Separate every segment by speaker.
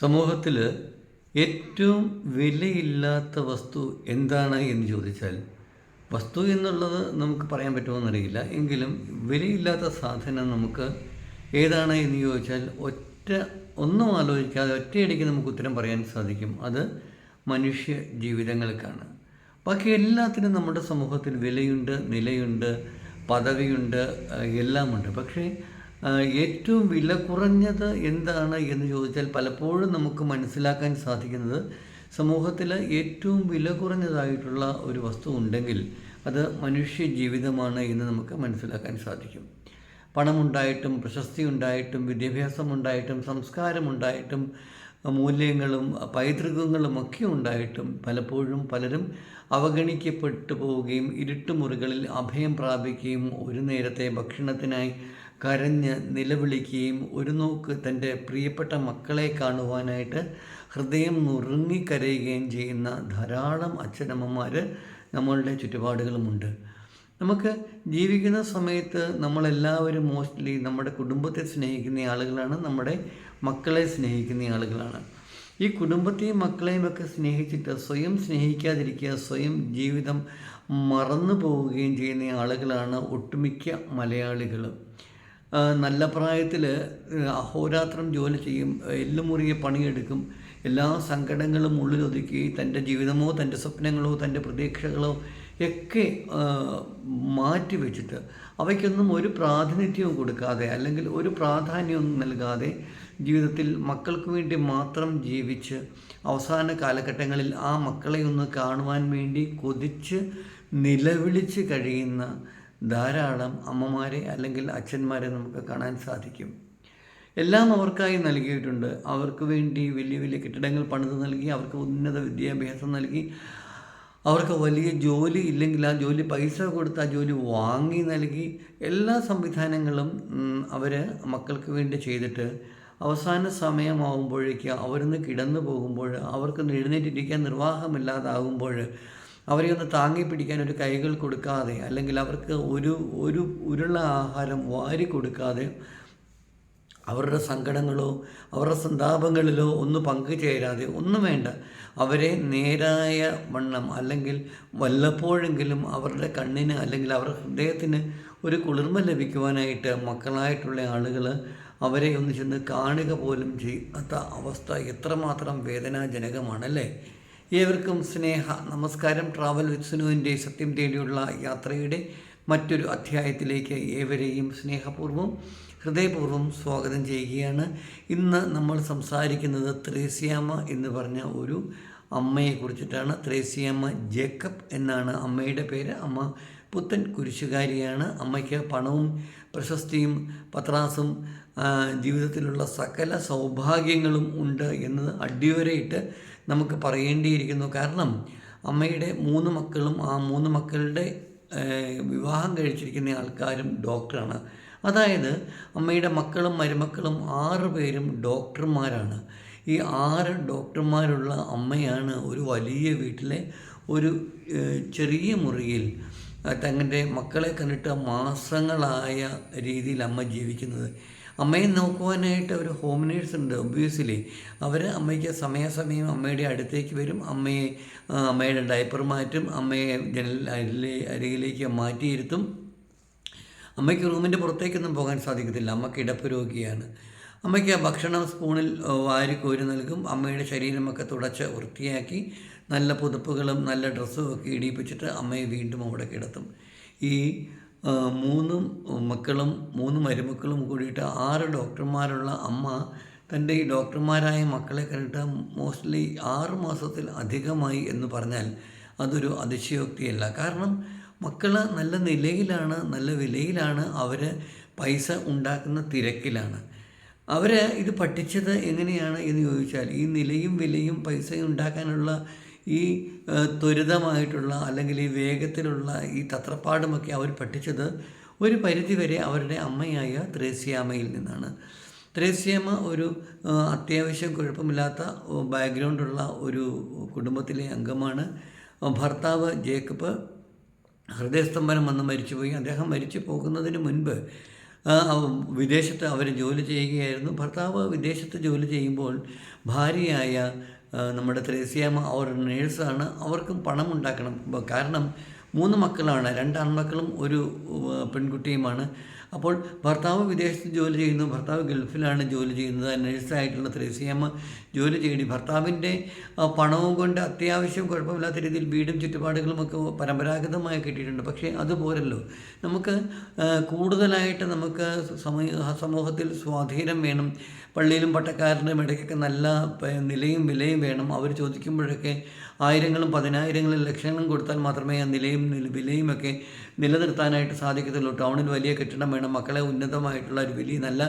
Speaker 1: സമൂഹത്തിൽ ഏറ്റവും വിലയില്ലാത്ത വസ്തു എന്താണ് എന്ന് ചോദിച്ചാൽ വസ്തു എന്നുള്ളത് നമുക്ക് പറയാൻ പറ്റുമെന്നറിയില്ല എങ്കിലും വിലയില്ലാത്ത സാധനം നമുക്ക് ഏതാണ് എന്ന് ചോദിച്ചാൽ ഒറ്റ ഒന്നും ആലോചിക്കാതെ ഒറ്റയടിക്ക് നമുക്ക് ഉത്തരം പറയാൻ സാധിക്കും. അത് മനുഷ്യ ജീവിതങ്ങൾക്കാണ്. ബാക്കി എല്ലാത്തിനും നമ്മുടെ സമൂഹത്തിൽ വിലയുണ്ട് നിലയുണ്ട് പദവിയുണ്ട് എല്ലാമുണ്ട്. പക്ഷേ ഏറ്റവും വില കുറഞ്ഞത് എന്താണ് എന്ന് ചോദിച്ചാൽ പലപ്പോഴും നമുക്ക് മനസ്സിലാക്കാൻ സാധിക്കുന്നത് സമൂഹത്തിൽ ഏറ്റവും വില കുറഞ്ഞതായിട്ടുള്ള ഒരു വസ്തു ഉണ്ടെങ്കിൽ അത് മനുഷ്യ ജീവിതമാണ് എന്ന് നമുക്ക് മനസ്സിലാക്കാൻ സാധിക്കും. പണമുണ്ടായിട്ടും പ്രശസ്തി ഉണ്ടായിട്ടും വിദ്യാഭ്യാസം ഉണ്ടായിട്ടും സംസ്കാരമുണ്ടായിട്ടും മൂല്യങ്ങളും പൈതൃകങ്ങളും ഒക്കെ ഉണ്ടായിട്ടും പലപ്പോഴും പലരും അവഗണിക്കപ്പെട്ടു പോവുകയും ഇരുട്ടുമുറികളിൽ അഭയം പ്രാപിക്കുകയും ഒരു നേരത്തെ ഭക്ഷണത്തിനായി കരഞ്ഞ് നിലവിളിക്കുകയും ഒരു നോക്ക് തന്റെ പ്രിയപ്പെട്ട മക്കളെ കാണുവാനായിട്ട് ഹൃദയം നുറുങ്ങിക്കരയുകയും ചെയ്യുന്ന ധാരാളം അച്ഛനമ്മമാർ നമ്മളുടെ ചുറ്റുപാടുകളുമുണ്ട്. നമുക്ക് ജീവിക്കുന്ന സമയത്ത് നമ്മളെല്ലാവരും മോസ്റ്റ്ലി നമ്മുടെ കുടുംബത്തെ സ്നേഹിക്കുന്ന ആളുകളാണ് നമ്മുടെ മക്കളെ സ്നേഹിക്കുന്ന ആളുകളാണ്. ഈ കുടുംബത്തെയും മക്കളെയും ഒക്കെ സ്നേഹിച്ചിട്ട് സ്വയം സ്നേഹിക്കാതിരിക്കുക സ്വയം ജീവിതം മറന്നു പോവുകയും ചെയ്യുന്ന ആളുകളാണ് ഒട്ടുമിക്ക മലയാളികൾ ആ, നല്ല പ്രായത്തിൽ അഹോരാത്രം ജോലി ചെയ്യും എല്ലുമുറിയെ പണിയെടുക്കും എല്ലാ സങ്കടങ്ങളും ഉള്ളിലൊതുക്കി തന്റെ ജീവിതമോ തന്റെ സ്വപ്നങ്ങളോ തന്റെ പ്രതീക്ഷകളോ ഒക്കെ മാറ്റി വെച്ചിട്ട് അവയ്ക്കൊന്നും ഒരു പ്രാതിനിധ്യവും കൊടുക്കാതെ അല്ലെങ്കിൽ ഒരു പ്രാധാന്യവും നൽകാതെ ജീവിതത്തിൽ മക്കൾക്ക് വേണ്ടി മാത്രം ജീവിച്ച് അവസാന കാലഘട്ടങ്ങളിൽ ആ മക്കളെ ഒന്ന് കാണുവാൻ വേണ്ടി കൊതിച്ച് നിലവിളിച്ച് കഴിയുന്ന ധാരാളം അമ്മമാരെ അല്ലെങ്കിൽ അച്ഛന്മാരെ നമുക്ക് കാണാൻ സാധിക്കും. എല്ലാം അവർക്കായി നൽകിയിട്ടുണ്ട്. അവർക്ക് വേണ്ടി വലിയ വലിയ കെട്ടിടങ്ങൾ പണിത് നൽകി അവർക്ക് ഉന്നത വിദ്യാഭ്യാസം നൽകി അവർക്ക് വലിയ ജോലി ഇല്ലെങ്കിൽ ആ ജോലി പൈസ കൊടുത്ത് ആ ജോലി വാങ്ങി നൽകി എല്ലാ സംവിധാനങ്ങളും അവർ മക്കൾക്ക് വേണ്ടി ചെയ്തിട്ട് അവസാന സമയമാകുമ്പോഴേക്ക് അവരിന്ന് കിടന്നു പോകുമ്പോൾ അവർക്ക് എഴുന്നേറ്റിരിക്കാൻ നിർവാഹമില്ലാതാകുമ്പോൾ അവരെ ഒന്ന് താങ്ങി പിടിക്കാൻ ഒരു കൈകൾ കൊടുക്കാതെ അല്ലെങ്കിൽ അവർക്ക് ഒരു ഒരു ഉരുള ആഹാരം വാരി കൊടുക്കാതെ അവരുടെ സങ്കടങ്ങളോ അവരുടെ സന്താപങ്ങളിലോ ഒന്ന് പങ്കുചേരാതെ ഒന്നും വേണ്ട. അവരെ നേരായ വണ്ണം അല്ലെങ്കിൽ വല്ലപ്പോഴെങ്കിലും അവരുടെ കണ്ണിന് അല്ലെങ്കിൽ അവരുടെ ഹൃദയത്തിന് ഒരു കുളിർമ ലഭിക്കുവാനായിട്ട് മക്കളായിട്ടുള്ള ആളുകൾ അവരെ ഒന്ന് ചെന്ന് കാണുക പോലും ചെയ്യാത്ത അവസ്ഥ എത്രമാത്രം വേദനാജനകമാണല്ലേ ഏവർക്കും സ്നേഹ നമസ്കാരം. ട്രാവൽ വിത്ത് സുനുവിന്റെ സത്യം തേടിയുള്ള യാത്രയുടെ മറ്റൊരു അധ്യായത്തിലേക്ക് ഏവരെയും സ്നേഹപൂർവം ഹൃദയപൂർവം സ്വാഗതം ചെയ്യുകയാണ്. ഇന്ന് നമ്മൾ സംസാരിക്കുന്നത് ത്രേസ്യാമ്മ എന്ന് പറഞ്ഞ ഒരു അമ്മയെ കുറിച്ചിട്ടാണ്. ത്രേസ്യാമ്മ ജേക്കബ് എന്നാണ് അമ്മയുടെ പേര്. അമ്മ പുത്തൻ കുരിശുകാരിയാണ്. അമ്മയ്ക്ക് പണവും പ്രശസ്തിയും പത്രാസും ജീവിതത്തിലുള്ള സകല സൗഭാഗ്യങ്ങളും ഉണ്ട് എന്നത് അടിവരയിട്ട് നമുക്ക് പറയേണ്ടിയിരിക്കുന്നു. കാരണം അമ്മയുടെ മൂന്ന് മക്കളും ആ മൂന്ന് മക്കളുടെ വിവാഹം കഴിച്ചിരിക്കുന്ന ആൾക്കാരും ഡോക്ടറാണ്. അതായത് അമ്മയുടെ മക്കളും മരുമക്കളും ആറ് പേരും ഡോക്ടർമാരാണ്. ഈ ആറ് ഡോക്ടർമാരുള്ള അമ്മയാണ് ഒരു വലിയ വീട്ടിലെ ഒരു ചെറിയ മുറിയിൽ തങ്ങളുടെ മക്കളെ കണ്ടിട്ട് മാസങ്ങളായ രീതിയിൽ അമ്മ ജീവിക്കുന്നത്. അമ്മയെ നോക്കുവാനായിട്ട് ഒരു ഹോം നേഴ്സ് ഉണ്ട് ഒബ്വിയസ്ലി അവർ അമ്മയ്ക്ക് സമയാസമയം അമ്മയുടെ അടുത്തേക്ക് വരും. അമ്മയെ അമ്മയുടെ ഡയപ്പർ മാറ്റും. അമ്മയെ ജനൽ അരികിലേക്ക് മാറ്റിയിരുത്തും. അമ്മയ്ക്ക് റൂമിന്റെ പുറത്തേക്കൊന്നും പോകാൻ സാധിക്കത്തില്ല. അമ്മയ്ക്ക് ഇടപ്പ് രോഗിയാണ്. അമ്മയ്ക്ക് ഭക്ഷണം സ്പൂണിൽ വാരി കോരി നൽകും. അമ്മയുടെ ശരീരമൊക്കെ തുടച്ച് വൃത്തിയാക്കി. നല്ല പുതുപ്പുകളും നല്ല ഡ്രസ്സും ഒക്കെ ഇടിയിപ്പിച്ചിട്ട് അമ്മയെ വീണ്ടും അവിടെ കിടത്തും. ഈ മൂന്ന് മക്കളും മൂന്ന് മരുമക്കളും കൂടിയിട്ട് ആറ് ഡോക്ടർമാരുള്ള അമ്മ തന്റെ ഈ ഡോക്ടർമാരായ മക്കളെ കണ്ടിട്ട് മോസ്റ്റ്ലി ആറ് മാസത്തിൽ അധികമായി എന്ന് പറഞ്ഞാൽ അതൊരു അതിശയോക്തിയല്ല. കാരണം മക്കൾ നല്ല നിലയിലാണ് നല്ല വിലയിലാണ് അവർ പൈസ ഉണ്ടാക്കുന്ന തിരക്കിലാണ്. അവർ ഇത് പഠിച്ചത് എങ്ങനെയാണ് എന്ന് ചോദിച്ചാൽ ഈ നിലയും വിലയും പൈസ ഉണ്ടാക്കാനുള്ള ഈ ത്വരിതമായിട്ടുള്ള അല്ലെങ്കിൽ ഈ വേഗത്തിലുള്ള ഈ തത്രപ്പാടുമൊക്കെ അവർ പഠിച്ചത് ഒരു പരിധിവരെ അവരുടെ അമ്മയായ ത്രേസ്യാമ്മയിൽ നിന്നാണ്. ത്രേസ്യാമ്മ ഒരു അത്യാവശ്യം കുഴപ്പമില്ലാത്ത ബാക്ക്ഗ്രൗണ്ടുള്ള ഒരു കുടുംബത്തിലെ അംഗമാണ്. ഭർത്താവ് ജേക്കബ് ഹൃദയസ്തംഭനം വന്ന് മരിച്ചുപോയി. അദ്ദേഹം മരിച്ചു പോകുന്നതിന് മുൻപ് വിദേശത്ത് അവർ ജോലി ചെയ്യുകയായിരുന്നു. ഭർത്താവ് വിദേശത്ത് ജോലി ചെയ്യുമ്പോൾ ഭാര്യയായ നമ്മുടെ ത്രേസ്യാമ്മ അവർ നേഴ്സാണ് അവർക്കും പണം ഉണ്ടാക്കണം കാരണം മൂന്ന് മക്കളാണ്. രണ്ട് ആൺമക്കളും ഒരു പെൺകുട്ടിയുമാണ്. അപ്പോൾ ഭർത്താവ് വിദേശത്ത് ജോലി ചെയ്യുന്നു. ഭർത്താവ് ഗൾഫിലാണ് ജോലി ചെയ്യുന്നത്. നഴ്സായിട്ടുള്ള ത്രേസ്യാമ്മ ജോലി ചെയ്യടി ഭർത്താവിന്റെ പണവും കൊണ്ട് അത്യാവശ്യം കുഴപ്പമില്ലാത്ത രീതിയിൽ വീടും ചുറ്റുപാടുകളുമൊക്കെ പരമ്പരാഗതമായി കിട്ടിയിട്ടുണ്ട്. പക്ഷേ അതുപോലല്ലോ നമുക്ക് കൂടുതലായിട്ട് നമുക്ക് സമൂഹ സമൂഹത്തിൽ സ്വാധീനം വേണം. പള്ളിയിലും പട്ടക്കാരനും ഇടയ്ക്കൊക്കെ നല്ല നിലയും വിലയും വേണം. അവർ ചോദിക്കുമ്പോഴൊക്കെ ആയിരങ്ങളും പതിനായിരങ്ങളും ലക്ഷങ്ങളും കൊടുത്താൽ മാത്രമേ ആ നിലയും വിലയും ഒക്കെ നിലനിർത്താനായിട്ട് സാധിക്കത്തുള്ളൂ. ടൗണിൽ വലിയ കെട്ടിടം വേണം. മക്കളെ ഉന്നതമായിട്ടുള്ള ഒരു വലിയ നല്ല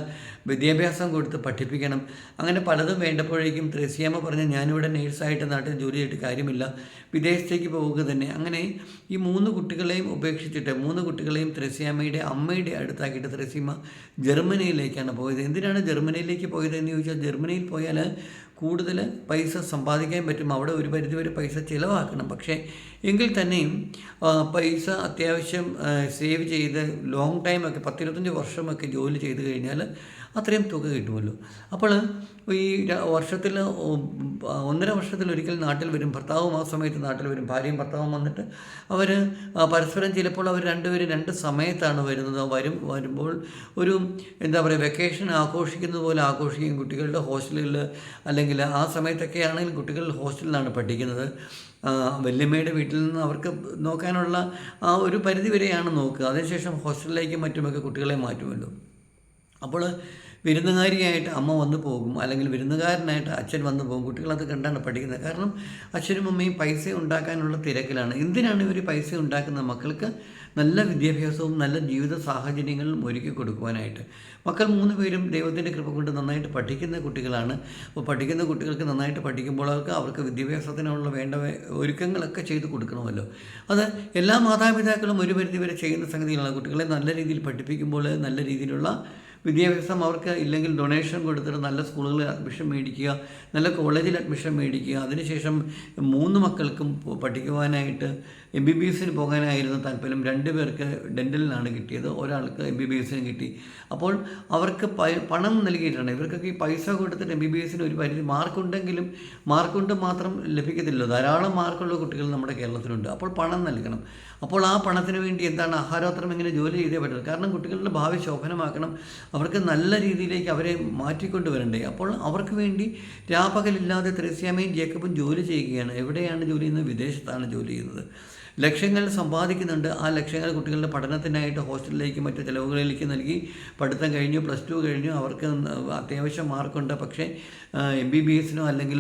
Speaker 1: വിദ്യാഭ്യാസം കൊടുത്ത് പഠിപ്പിക്കണം. അങ്ങനെ പലതും വേണ്ടപ്പോഴേക്കും ത്രേസ്യാമ്മ പറഞ്ഞ് ഞാനിവിടെ നേഴ്സായിട്ട് നാട്ടിൽ ജോലി ചെയ്തിട്ട് കാര്യമില്ല. വിദേശത്തേക്ക് പോവുക തന്നെ. അങ്ങനെ ഈ മൂന്ന് കുട്ടികളെയും ഉപേക്ഷിച്ചിട്ട് മൂന്ന് കുട്ടികളെയും ത്രേസ്യാമ്മയുടെ അമ്മയുടെ അടുത്താക്കിയിട്ട് ത്രേസ്യമ്മ ജർമ്മനിയിലേക്കാണ് പോയത്. എന്തിനാണ് ജർമ്മനിയിലേക്ക് പോയത് എന്ന് ചോദിച്ചാൽ ജർമ്മനിയിൽ പോയാൽ കൂടുതൽ പൈസ സമ്പാദിക്കാൻ പറ്റും. അവിടെ ഒരു പരിധിവരെ പൈസ ചിലവാക്കണം. പക്ഷേ എങ്കിൽ തന്നെയും പൈസ അത്യാവശ്യം ആ, സേവ് ചെയ്ത് ലോങ് ടൈമൊക്കെ പത്തിരുപത്തഞ്ച് വർഷമൊക്കെ ജോലി ചെയ്ത് കഴിഞ്ഞാൽ അത്രയും തുക കിട്ടുമല്ലോ. അപ്പോൾ ഈ വർഷത്തിൽ ഒന്നര വർഷത്തിൽ ഒരിക്കൽ നാട്ടിൽ വരും ഭർത്താവും ആ സമയത്ത് നാട്ടിൽ വരും ഭാര്യയും ഭർത്താവും വന്നിട്ട് അവർ പരസ്പരം ചിലപ്പോൾ അവർ രണ്ടുപേരും രണ്ട് സമയത്താണ് വരുന്നത്. വരും വരുമ്പോൾ ഒരു എന്താ പറയുക വെക്കേഷൻ ആഘോഷിക്കുന്നത് പോലെ ആഘോഷിക്കും. കുട്ടികളുടെ ഹോസ്റ്റലുകളിൽ അല്ലെങ്കിൽ ആ സമയത്തൊക്കെ ആണെങ്കിൽ കുട്ടികൾ ഹോസ്റ്റലിലാണ് പഠിക്കുന്നത്. വല്യമ്മയുടെ വീട്ടിൽ നിന്ന് അവർക്ക് നോക്കാനുള്ള ആ ഒരു പരിധി വരെയാണ് നോക്കുക. അതിനുശേഷം ഹോസ്റ്റലിലേക്കും മറ്റുമൊക്കെ കുട്ടികളെ മാറ്റുമല്ലോ. അപ്പോൾ വിരുന്നുകാരിയായിട്ട് അമ്മ വന്നു പോകും. അല്ലെങ്കിൽ വിരുന്നുകാരനായിട്ട് അച്ഛൻ വന്നു പോകും. കുട്ടികളത് കണ്ടാണ് പഠിക്കുന്നത്. കാരണം അച്ഛനും അമ്മയും പൈസ ഉണ്ടാക്കാനുള്ള തിരക്കിലാണ്. എന്തിനാണ് ഇവർ പൈസ ഉണ്ടാക്കുന്ന മക്കൾക്ക്? നല്ല വിദ്യാഭ്യാസവും നല്ല ജീവിത സാഹചര്യങ്ങളും ഒരുക്കി കൊടുക്കുവാനായിട്ട്. മക്കൾ മൂന്ന് പേരും ദൈവത്തിന്റെ കൃപ കൊണ്ട് നന്നായിട്ട് പഠിക്കുന്ന കുട്ടികളാണ്. അപ്പോൾ പഠിക്കുന്ന കുട്ടികൾക്ക് നന്നായിട്ട് പഠിക്കുമ്പോൾ അവർക്ക് അവർക്ക് വിദ്യാഭ്യാസത്തിനുള്ള വേണ്ട ഒരുക്കങ്ങളൊക്കെ ചെയ്ത് കൊടുക്കണമല്ലോ. അത് എല്ലാ മാതാപിതാക്കളും ഒരു പരിധി വരെ ചെയ്യുന്ന സംഗതികളാണ്. കുട്ടികളെ നല്ല രീതിയിൽ പഠിപ്പിക്കുമ്പോൾ നല്ല രീതിയിലുള്ള വിദ്യാഭ്യാസം അവർക്ക് ഇല്ലെങ്കിൽ ഡൊണേഷൻ കൊടുത്തിട്ട് നല്ല സ്കൂളുകളിൽ അഡ്മിഷൻ മേടിക്കുക നല്ല കോളേജിൽ അഡ്മിഷൻ മേടിക്കുക. അതിനുശേഷം മൂന്ന് മക്കൾക്കും പഠിക്കുവാനായിട്ട് എം ബി ബി എസിന് പോകാനായിരുന്നു താല്പര്യം. രണ്ട് പേർക്ക് ഡെന്റലിനാണ് കിട്ടിയത്. ഒരാൾക്ക് എം ബി ബി എസിന് കിട്ടി. അപ്പോൾ അവർക്ക് പണം നൽകിയിട്ടാണ് ഇവർക്കൊക്കെ ഈ പൈസ കൊടുത്തിട്ട് എം ബി ബി എസിന് ഒരു പരിധി മാർക്കുണ്ടെങ്കിലും മാർക്കുണ്ട് മാത്രം ലഭിക്കത്തില്ല ധാരാളം മാർക്കുള്ള കുട്ടികൾ നമ്മുടെ കേരളത്തിലുണ്ട്. അപ്പോൾ പണം നൽകണം. അപ്പോൾ ആ പണത്തിന് വേണ്ടി എന്താണ് ആഹാരോത്രം ഇങ്ങനെ ജോലി ചെയ്തേ പറ്റുള്ളൂ കാരണം കുട്ടികളുടെ ഭാവി ശോഭനമാക്കണം. അവർക്ക് നല്ല രീതിയിലേക്ക് അവരെ മാറ്റിക്കൊണ്ടുവരണ്ടേ അപ്പോൾ അവർക്ക് വേണ്ടി രാപകലില്ലാതെ ത്രേസ്യാമയും ജേക്കബും ജോലി ചെയ്യുകയാണ്. എവിടെയാണ് ജോലി ചെയ്യുന്നത്? വിദേശത്താണ് ജോലി ചെയ്യുന്നത്. ലക്ഷങ്ങൾ സമ്പാദിക്കുന്നുണ്ട്. ആ ലക്ഷ്യങ്ങൾ കുട്ടികളുടെ പഠനത്തിനായിട്ട് ഹോസ്റ്റലിലേക്ക് മറ്റ് ചിലവുകളിലേക്ക് നൽകി പഠിത്തം കഴിഞ്ഞു പ്ലസ് ടു കഴിഞ്ഞു. അവർക്ക് അത്യാവശ്യം മാർക്കുണ്ട്. പക്ഷേ എം ബി ബി എസിനോ അല്ലെങ്കിൽ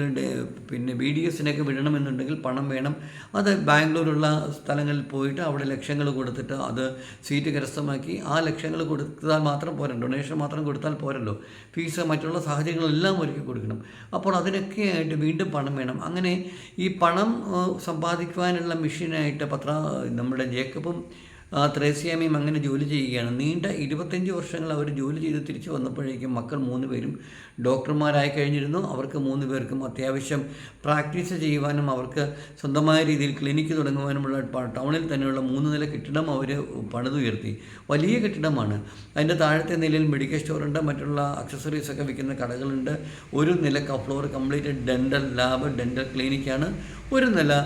Speaker 1: പിന്നെ ബി ഡി എസിനൊക്കെ വിടണമെന്നുണ്ടെങ്കിൽ പണം വേണം. അത് ബാംഗ്ലൂരുള്ള സ്ഥലങ്ങളിൽ പോയിട്ട് അവിടെ ലക്ഷങ്ങൾ കൊടുത്തിട്ട് അത് സീറ്റ് കരസ്ഥമാക്കി ആ ലക്ഷങ്ങൾ കൊടുത്താൽ മാത്രം പോരാ ഡൊണേഷൻ മാത്രം കൊടുത്താൽ പോരല്ലോ. ഫീസ് മറ്റുള്ള സാഹചര്യങ്ങളെല്ലാം ഒരുക്കി കൊടുക്കണം. അപ്പോൾ അതിനൊക്കെ ആയിട്ട് വീണ്ടും പണം വേണം. അങ്ങനെ ഈ പണം സമ്പാദിക്കുവാനുള്ള മെഷീനായിട്ട് പത്ര നമ്മുടെ ജേക്കബും ത്രേസ്യാമയും അങ്ങനെ ജോലി ചെയ്യുകയാണ്. നീണ്ട ഇരുപത്തഞ്ച് വർഷങ്ങൾ അവർ ജോലി ചെയ്ത് തിരിച്ചു വന്നപ്പോഴേക്കും മക്കൾ മൂന്ന് പേരും ഡോക്ടർമാരായി കഴിഞ്ഞിരുന്നു. അവർക്ക് മൂന്ന് പേർക്കും അത്യാവശ്യം പ്രാക്ടീസ് ചെയ്യുവാനും അവർക്ക് സ്വന്തമായ രീതിയിൽ ക്ലിനിക്ക് തുടങ്ങുവാനുമുള്ള ടൗണിൽ തന്നെയുള്ള മൂന്ന് നില കെട്ടിടം അവർ പണിതുയർത്തി. വലിയ കെട്ടിടമാണ്. അതിന്റെ താഴത്തെ നിലയിൽ മെഡിക്കൽ സ്റ്റോറുണ്ട് മറ്റുള്ള അക്സസറീസ് ഒക്കെ വിൽക്കുന്ന കടകളുണ്ട്. ഒരു നില floor complete dental lab dental ക്ലിനിക്കാണ്. ഒരു നില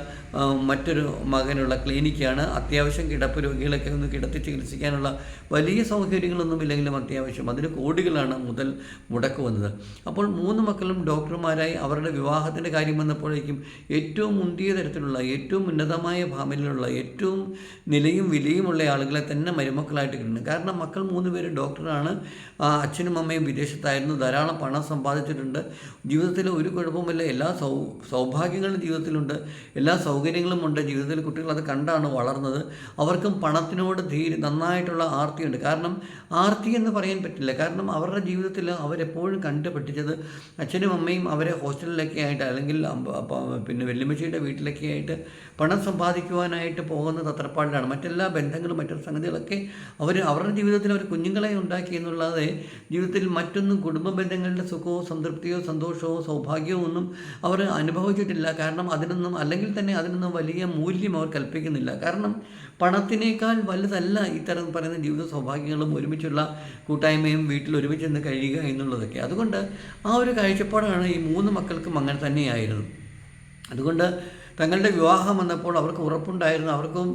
Speaker 1: മറ്റൊരു മകനുള്ള ക്ലിനിക്കാണ്. അത്യാവശ്യം കിടപ്പ് രോഗികളൊക്കെ ഒന്ന് കിടത്തി ചികിത്സിക്കാനുള്ള വലിയ സൗകര്യങ്ങളൊന്നും ഇല്ലെങ്കിലും അത്യാവശ്യം. അതിന് കോടികളാണ് മുതൽ മുടക്ക് വന്നത്. അപ്പോൾ മൂന്ന് മക്കളും ഡോക്ടർമാരായി അവരുടെ വിവാഹത്തിന്റെ കാര്യം വന്നപ്പോഴേക്കും ഏറ്റവും മുന്തിയ തരത്തിലുള്ള ഏറ്റവും ഉന്നതമായ ഫാമിലിയിലുള്ള ഏറ്റവും നിലയും വിലയുമുള്ള ആളുകളെ തന്നെ മരുമക്കളായിട്ട് കിട്ടുന്നു. കാരണം മക്കൾ മൂന്ന് പേര് ഡോക്ടറാണ്. അച്ഛനും അമ്മയും വിദേശത്തായിരുന്നു. ധാരാളം പണം സമ്പാദിച്ചിട്ടുണ്ട്. ജീവിതത്തിൽ ഒരു കുഴപ്പമില്ല എല്ലാ സൗ സൗഭാഗ്യങ്ങളും ജീവിതത്തിലുണ്ട്. എല്ലാ സൗകര്യങ്ങളും ഉണ്ട്. ജീവിതത്തിൽ കുട്ടികൾ അത് കണ്ടാണ് വളർന്നത്. അവർക്കും പണത്തിനോട് ധീര നന്നായിട്ടുള്ള ആർത്തിയുണ്ട് കാരണം ആർത്തി എന്ന് പറയാൻ പറ്റില്ല. കാരണം അവരുടെ ജീവിതത്തിൽ അവരെപ്പോഴും കണ്ട് പഠിച്ചത് അച്ഛനും അമ്മയും അവരെ ഹോസ്റ്റലിലൊക്കെ ആയിട്ട് അല്ലെങ്കിൽ പിന്നെ വെല്ലുമ്മച്ചിയുടെ വീട്ടിലൊക്കെ ആയിട്ട് പണം സമ്പാദിക്കുവാനായിട്ട് പോകുന്ന തത്രപ്പാടിലാണ് മറ്റെല്ലാ ബന്ധങ്ങളും മറ്റൊരു സംഗതികളൊക്കെ അവർ അവരുടെ ജീവിതത്തിൽ അവർ കുഞ്ഞുങ്ങളെ ഉണ്ടാക്കി എന്നുള്ളതെ ജീവിതത്തിൽ മറ്റൊന്നും കുടുംബ ബന്ധങ്ങളുടെ സുഖമോ സംതൃപ്തിയോ സന്തോഷമോ സൗഭാഗ്യമോ ഒന്നും അവർ അനുഭവിച്ചിട്ടില്ല. കാരണം അതിനൊന്നും അല്ലെങ്കിൽ തന്നെ അതിനൊന്നും വലിയ മൂല്യം അവർ കൽപ്പിക്കുന്നില്ല. കാരണം പണത്തിനേക്കാൾ വലുതല്ല ഇത്തരം പറയുന്ന ജീവിത സൗഭാഗ്യങ്ങളും ഒരുമിച്ചുള്ള കൂട്ടായ്മയും വീട്ടിൽ ഒരുമിച്ച് നിന്ന് കഴിയുക എന്നുള്ളതൊക്കെ. അതുകൊണ്ട് ആ ഒരു കാഴ്ചപ്പാടാണ് ഈ മൂന്ന് മക്കൾക്കും അങ്ങനെ തന്നെയായിരുന്നു. അതുകൊണ്ട് തങ്ങളുടെ വിവാഹം വന്നപ്പോൾ അവർക്ക് ഉറപ്പുണ്ടായിരുന്നു. അവർക്കും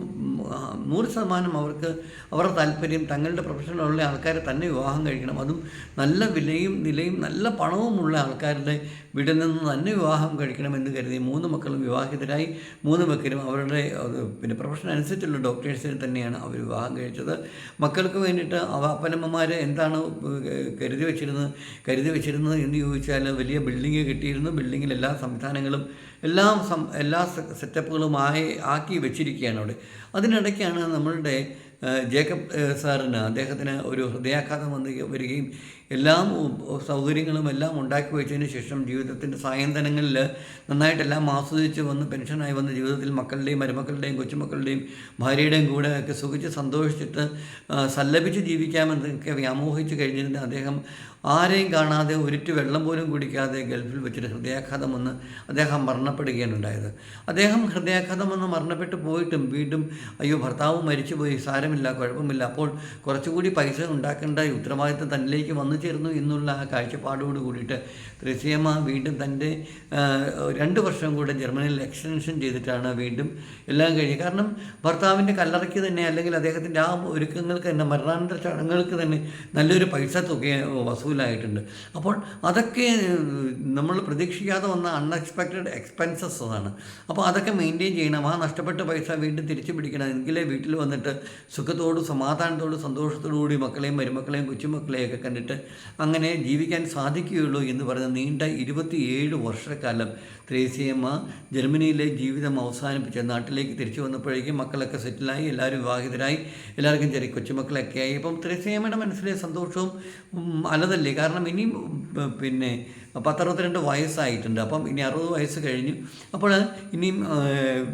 Speaker 1: നൂറ് ശതമാനം അവർക്ക് അവരുടെ താല്പര്യം തങ്ങളുടെ പ്രൊഫഷനിലുള്ള ആൾക്കാരെ തന്നെ വിവാഹം കഴിക്കണം. അതും നല്ല വിലയും നിലയും നല്ല പണവുമുള്ള ആൾക്കാരുടെ വീട്ടിൽ നിന്ന് തന്നെ വിവാഹം കഴിക്കണം എന്ന് കരുതി മൂന്ന് മക്കളും വിവാഹിതരായി. മൂന്ന് മക്കളും അവരുടെ പിന്നെ പ്രൊഫഷൻ അനുസരിച്ചുള്ള ഡോക്ടേഴ്സിനെ തന്നെയാണ് അവർ വിവാഹം കഴിച്ചത്. മക്കൾക്ക് വേണ്ടിയിട്ട് അവ അപ്പനമ്മമാർ എന്താണ് കരുതി വെച്ചിരുന്നത് കരുതി വെച്ചിരുന്നത് എന്ന് ചോദിച്ചാൽ വലിയ ബിൽഡിങ് കിട്ടിയിരുന്നു. ബിൽഡിങ്ങിൽ എല്ലാ സംവിധാനങ്ങളും എല്ലാം സം എല്ലാ സെറ്റപ്പുകളും സെറ്റപ്പുകളുമായി ആക്കി വെച്ചിരിക്കുകയാണ് അവിടെ. അതിനിടയ്ക്കാണ് നമ്മളുടെ ജേക്കബ് സാറിന് അദ്ദേഹത്തിന് ഒരു ഹൃദയാഘാതം വന്ന് വരികയും എല്ലാം സൗകര്യങ്ങളും എല്ലാം ഉണ്ടാക്കി വെച്ചതിന് ശേഷം ജീവിതത്തിന്റെ സായന്തനങ്ങളിൽ നന്നായിട്ടെല്ലാം ആസ്വദിച്ച് വന്ന് പെൻഷനായി വന്ന് ജീവിതത്തിൽ മക്കളുടെയും മരുമക്കളുടെയും കൊച്ചുമക്കളുടെയും ഭാര്യയുടെയും കൂടെ ഒക്കെ സുഖിച്ച് സന്തോഷിച്ചിട്ട് സല്ലപിച്ച് ജീവിക്കാമെന്നൊക്കെ വ്യാമോഹിച്ച് കഴിഞ്ഞിരുന്ന അദ്ദേഹം ആരെയും കാണാതെ ഒരിറ്റ് വെള്ളം പോലും കുടിക്കാതെ ഗൾഫിൽ വെച്ചിട്ട് ഹൃദയാഘാതം വന്ന് അദ്ദേഹം മരണപ്പെടുകയാണ് ഉണ്ടായത് അദ്ദേഹം ഹൃദയാഘാതം വന്ന് മരണപ്പെട്ട് പോയിട്ടും വീണ്ടും അയ്യോ ഭർത്താവ് മരിച്ചുപോയി സാരമില്ല കുഴപ്പമില്ല. അപ്പോൾ കുറച്ചുകൂടി പൈസ ഉണ്ടാക്കേണ്ട ഉത്തരവാദിത്തം തന്നിലേക്ക് വന്നു ചേർന്നു എന്നുള്ള ആ കാഴ്ചപ്പാടോട് കൂടിയിട്ട് ത്രേസ്യമ്മ വീണ്ടും തന്റെ രണ്ട് വർഷം കൂടെ ജർമ്മനിയിൽ എക്സ്റ്റൻഷൻ ചെയ്തിട്ടാണ് വീണ്ടും എല്ലാം കഴിഞ്ഞത്. കാരണം ഭർത്താവിന്റെ കല്ലറയ്ക്ക് തന്നെ അല്ലെങ്കിൽ അദ്ദേഹത്തിന്റെ ആ ഒരുക്കങ്ങൾക്ക് തന്നെ മരണാനന്തര ചടങ്ങുകൾക്ക് തന്നെ നല്ലൊരു പൈസ തുക വസൂലായിട്ടുണ്ട് അപ്പോൾ അതൊക്കെ നമ്മൾ പ്രതീക്ഷിക്കാതെ വന്ന അൺഎക്സ്പെക്റ്റഡ് എക്സ്പെൻസസ് അതാണ്. അപ്പോൾ അതൊക്കെ മെയിന്റെയിൻ ചെയ്യണം. ആ നഷ്ടപ്പെട്ട പൈസ വീണ്ടും തിരിച്ചു പിടിക്കണം. എങ്കിലേ വീട്ടിൽ വന്നിട്ട് സുഖത്തോടും സമാധാനത്തോടും സന്തോഷത്തോടു കൂടി മക്കളെയും മരുമക്കളെയും കൊച്ചുമക്കളെയും ഒക്കെ കണ്ടിട്ട് അങ്ങനെ ജീവിക്കാൻ സാധിക്കുകയുള്ളൂ എന്ന് പറഞ്ഞ നീണ്ട ഇരുപത്തിയേഴ് വർഷക്കാലം ത്രേസ്യമ്മ ജർമ്മനിയിലെ ജീവിതം അവസാനിപ്പിച്ച്. നാട്ടിലേക്ക് തിരിച്ചു വന്നപ്പോഴേക്കും മക്കളൊക്കെ സെറ്റിലായി. എല്ലാവരും വിവാഹിതരായി. എല്ലാവർക്കും ചെറിയ കൊച്ചുമക്കളൊക്കെ ആയി ഇപ്പം ത്രേസ്യമ്മയുടെ മനസ്സിലെ സന്തോഷവും അലതല്ലേ? കാരണം ഇനിയും പിന്നെ പത്തറുപത്തിരണ്ട് വയസ്സായിട്ടുണ്ട്. അപ്പം ഇനി അറുപത് വയസ്സ് കഴിഞ്ഞു. അപ്പോൾ ഇനിയും